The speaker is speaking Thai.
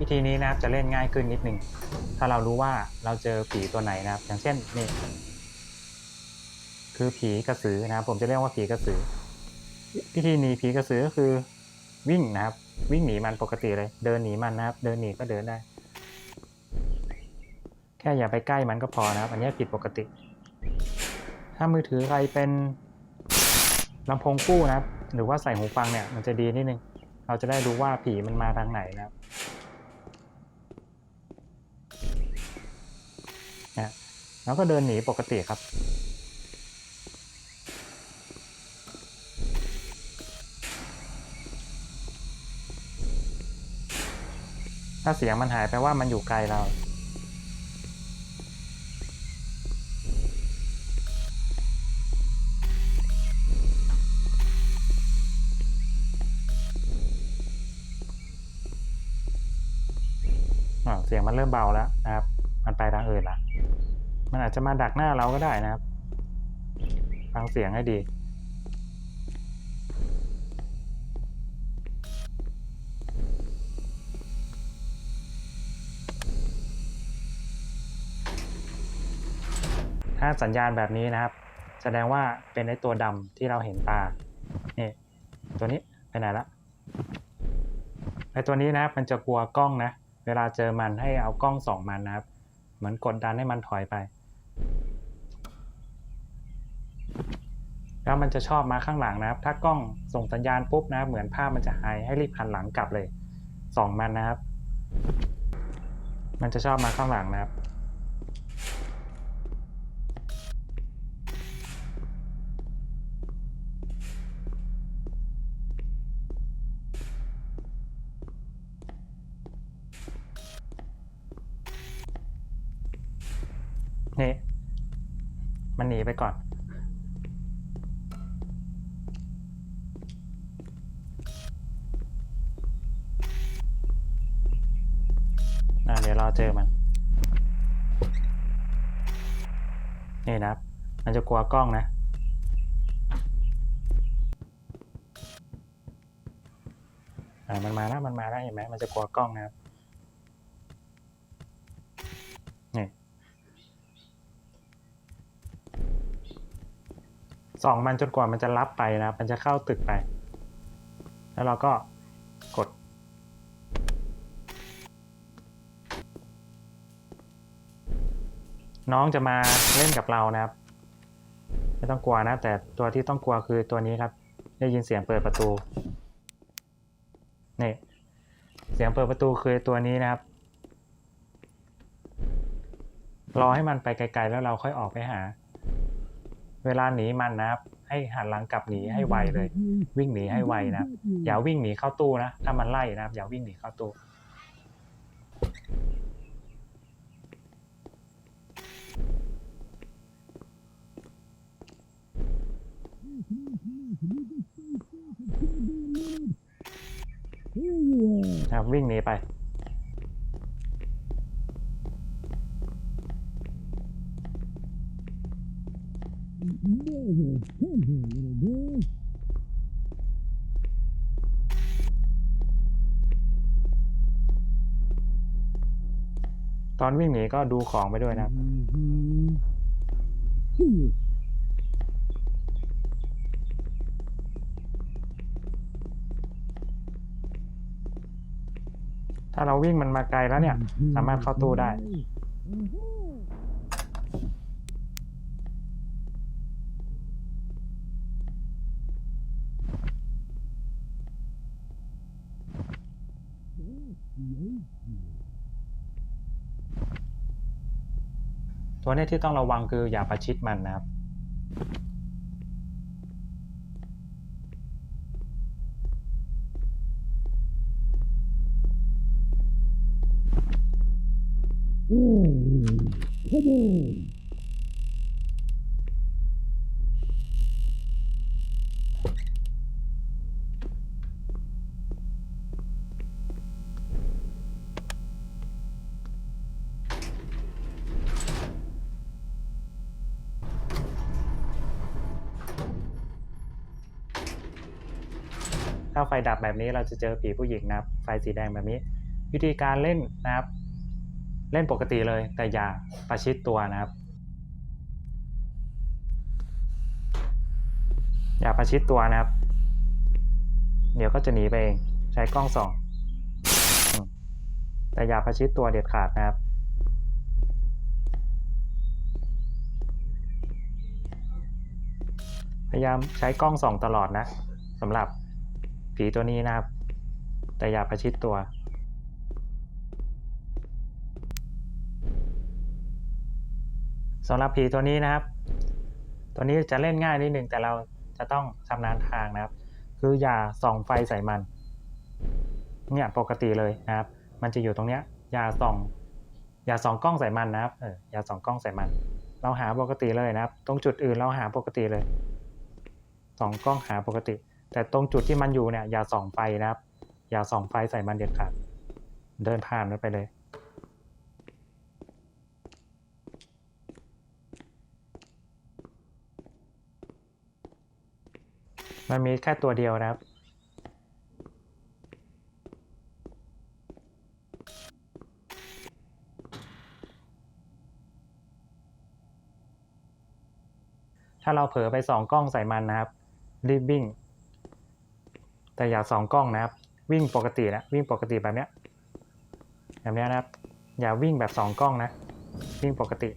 วิธีนี้นะครับจะเล่นง่ายขึ้นนิดนึง ถ้าเรารู้ว่าเราเจอผีตัวไหนนะครับ อย่างเช่นนี่คือผีกระสือนะครับ ผมจะเรียกว่าผีกระสือวิธีหนีผีกระสือก็คือวิ่งนะครับ วิ่งหนีมันปกติเลย เดินหนีมันนะครับ เดินหนีก็เดินได้ แค่อย่าไปใกล้มันก็พอนะครับ อันนี้ผิดปกติ ถ้ามือถือใครเป็นลำโพงคู่นะครับ หรือว่าใส่หูฟังเนี่ยมันจะดีนิดนึง เราจะได้รู้ว่าผีมันมาทางไหนนะครับนะ แล้วก็เดินหนีปกติครับ ถ้าเสียงมันหายไปว่ามันอยู่ไกลเราเสียงมันเริ่มเบาแล้วนะครับ มันไปทางอื่นละ มันอาจจะมาดักหน้าเราก็ได้นะครับ ฟังเสียงให้ดี ถ้าสัญญาณแบบนี้นะครับ แสดงว่าเป็นไอตัวดำที่เราเห็นตา นี่ ตัวนี้ไปไหนละไอตัวนี้นะครับ มันจะกลัวกล้องนะ เวลาเจอมันให้เอากล้องส่องมันนะครับ เหมือนกดดันให้มันถอยไป แล้วมันจะชอบมาข้างหลังนะครับ ถ้ากล้องส่งสัญญาณปุ๊บนะบเหมือนภาพมันจะหายให้รีบหันหลังกลับเลยส่องมันนะครับ มันจะชอบมาข้างหลังนะครับ นี่ มันหนีไปก่อน เดี๋ยวเราเจอมัน นี่นะครับ มันจะกลัวกล้องนะ อ่า มันมาแล้ว มันมาแล้วเห็นไหมมันจะกลัวกล้องนะครับ นี่ส่องมันจนกว่ามันจะรับไปนะครับ มันจะเข้าตึกไป แล้วเราก็ น้องจะมาเล่นกับเรานะครับ ไม่ต้องกลัวนะ แต่ตัวที่ต้องกลัวคือตัวนี้ครับ ได้ยินเสียงเปิดประตูนี่เสียงเปิดประตูคือตัวนี้นะครับ รอให้มันไปไกลๆแล้วเราค่อยออกไปหา เวลาหนีมันนะครับ ให้หันหลังกลับหนีให้ไวเลย วิ่งหนีให้ไวนะอย่าวิ่งหนีเข้าตู้นะถ้ามันไล่นะครับ อย่าวิ่งหนีเข้าตู้ ครับวิ่งหนีไป ตอนวิ่งหนีก็ดูของไปด้วยนะครับ ถ้าเราวิ่งมันมาไกลแล้วเนี่ย สามารถเข้าตู้ได้ ตัวเนี้ยที่ต้องระวังคืออย่าประชิดมันนะครับ ถ้าไฟดับแบบนี้เราจะเจอผีผู้หญิงนะครับ ไฟสีแดงแบบนี้ วิธีการเล่นนะครับ เล่นปกติเลย แต่อย่าประชิดตัวนะครับ อย่าประชิดตัวนะครับ เดี๋ยวก็จะหนีไปเอง ใช้กล้องส่อง แต่อย่าประชิดตัวเด็ดขาดนะครับพยายามใช้กล้องส่องตลอดนะสำหรับผีตัวนี้นะครับ แต่อย่าประชิดตัว สำหรับผีตัวนี้นะครับ ตัวนี้จะเล่นง่ายนิดหนึ่งแต่เราจะต้องชำนาญทางนะครับ คืออย่าส่องไฟใส่มันเนี่ยปกติเลยนะครับ มันจะอยู่ตรงเนี้ย อย่าส่อง อย่าส่องกล้องใส่มันนะครับเอออย่าส่องกล้องใส่มัน เราหาปกติเลยนะครับ ตรงจุดอื่นเราหาปกติเลยส่องกล้องหาปกติ แต่ตรงจุดที่มันอยู่เนี่ย อย่าส่องไฟนะครับ อย่าส่องไฟใส่มันเด็ดขาดเดินผ่านมันไปเลย มันมีแค่ตัวเดียวนะครับ ถ้าเราเผลอไปสองกล้องใส่มันนะครับ รีบวิ่ง แต่อย่าสองกล้องนะครับ วิ่งปกตินะวิ่งปกติแบบเนี้ยแบบเนี้ยนะครับ อย่าวิ่งแบบสองกล้องนะ วิ่งปกติ